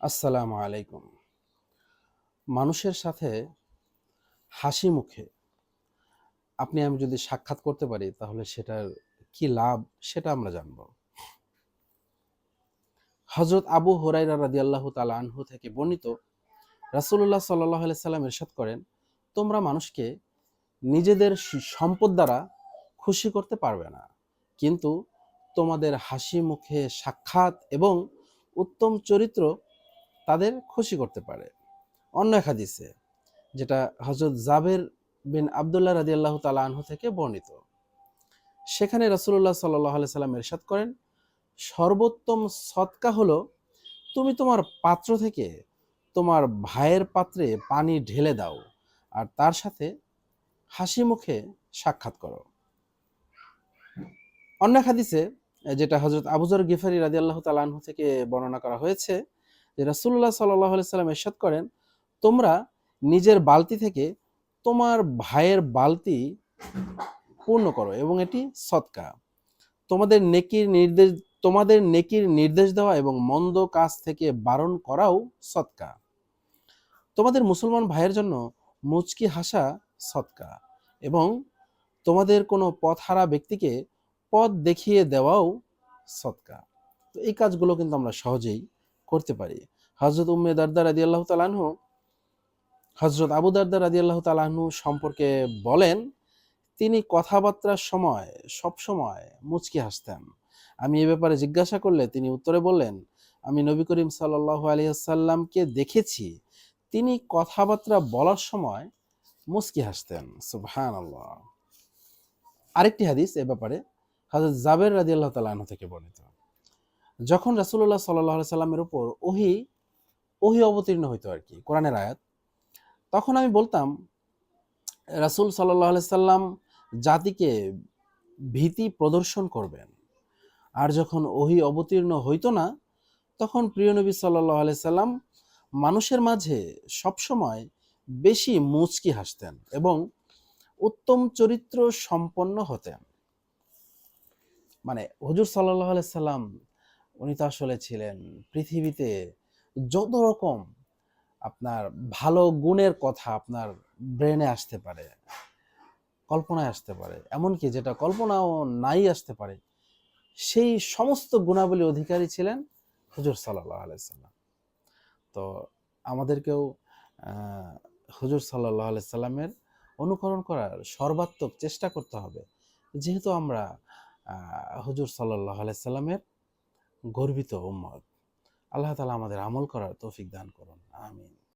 আসসালামু আলাইকুম। মানুষের সাথে হাসি মুখে আপনি আমি যদি সাক্ষাৎ করতে পারি, তাহলে সেটার কি লাভ সেটা আমরা জানব। হজরত আবু হরাইরা রাদিয়াল্লাহু তাআলা আনহু থেকে বর্ণিত রাসূলুল্লাহ সাল্লাল্লাহু আলাইহি সাল্লাম ইরশাদ করেন, তোমরা মানুষকে নিজেদের সম্পদ দ্বারা খুশি করতে পারবে না। কিন্তু তোমাদের হাসি মুখে সাক্ষাৎ এবং উত্তম চরিত্র তাদের খুশি করতে পারে। অন্য এক হাদিসে, যেটা হজরত জাবের বিন আবদুল্লাহ রাজি আল্লাহ তালা আনহু থেকে বর্ণিত। সেখানে রাসুল্লাহ সাল্লাহ আলি সাল্লাম এরশাদ করেন, সর্বোত্তম সৎকা হলো তুমি তোমার পাত্র থেকে তোমার ভাইয়ের পাত্রে পানি ঢেলে দাও আর তার সাথে হাসি মুখে সাক্ষাৎ করো। অন্য হাদিসে, যেটা হজরত আবুজর গিফারি রাজি আল্লাহ তালাহু থেকে বর্ণনা করা হয়েছে যে রাসুল্লাহ সাল্লাহ সাল্লাম এরশাদ করেন, তোমরা নিজের বালতি থেকে তোমার ভাইয়ের বালতি পূর্ণ করো এবং এটি সৎকা। তোমাদের নেকির নির্দেশ, তোমাদের নেকির নির্দেশ দেওয়া এবং মন্দ কাজ থেকে বারণ করাও সৎকা। তোমাদের মুসলমান ভাইয়ের জন্য মুচকি হাসা সৎকা এবং তোমাদের কোনো পথহারা ব্যক্তিকে পথ দেখিয়ে দেওয়াও সৎকা। তো এই কাজগুলো কিন্তু আমরা সহজেই করতে পারি। হজরত উম্মে দারদা রাদি আল্লাহ তালাহু হজরত আবু দারদা রাদি আল্লাহ তালাহু সম্পর্কে বলেন, তিনি কথাবার্তার সময়, সব সময় মুচকি হাসতেন। আমি এ ব্যাপারে জিজ্ঞাসা করলে তিনি উত্তরে বললেন, আমি নবী করিম সাল্লাহ আলিয়াল্লামকে দেখেছি, তিনি কথাবার্তা বলার সময় মুচকি হাসতেন। সুবহান আল্লাহ আরেকটি হাদিস এ ব্যাপারে হজরত জাবের রাদি আল্লাহ তালাহু থেকে বর্ণিত। যখন রাসুল্লাহ সাল্লাহ সাল্লামের উপর ওহি ওহি অবতীর্ণ হইতো আর কি কোরআনের আয়াত। তখন আমি বলতাম, রাসুল সাল্লাহ সাল্লাম জাতিকে ভীতি প্রদর্শন করবেন, আর যখন ওহি অবতীর্ণ হইতো না, তখন প্রিয় নবী সাল্লাহ সাল্লাম মানুষের মাঝে সবসময় বেশি মুচকি হাসতেন এবং উত্তম চরিত্র সম্পন্ন হতেন। মানে হজুর সাল্লাহ সাল্লাম, উনি তো আসলে ছিলেন পৃথিবীতে যত রকম আপনার ভালো গুণের কথা আপনার ব্রেনে আসতে পারে, কল্পনায় আসতে পারে, এমনকি যেটা কল্পনাও নাই আসতে পারে, সেই সমস্ত গুণাবলী অধিকারী ছিলেন হুজুর সাল্লাহ আলাইসাল্লাম তো আমাদেরকেও হুজুর সাল্লাহ আলাইসাল্লামের অনুকরণ করার সর্বাত্মক চেষ্টা করতে হবে। যেহেতু আমরা হুজুর সাল্লাহ আলাইসাল্লামের গর্বিত উম্মত। আল্লাহ তালা আমাদের আমল করার তৌফিক দান করুন আমিন।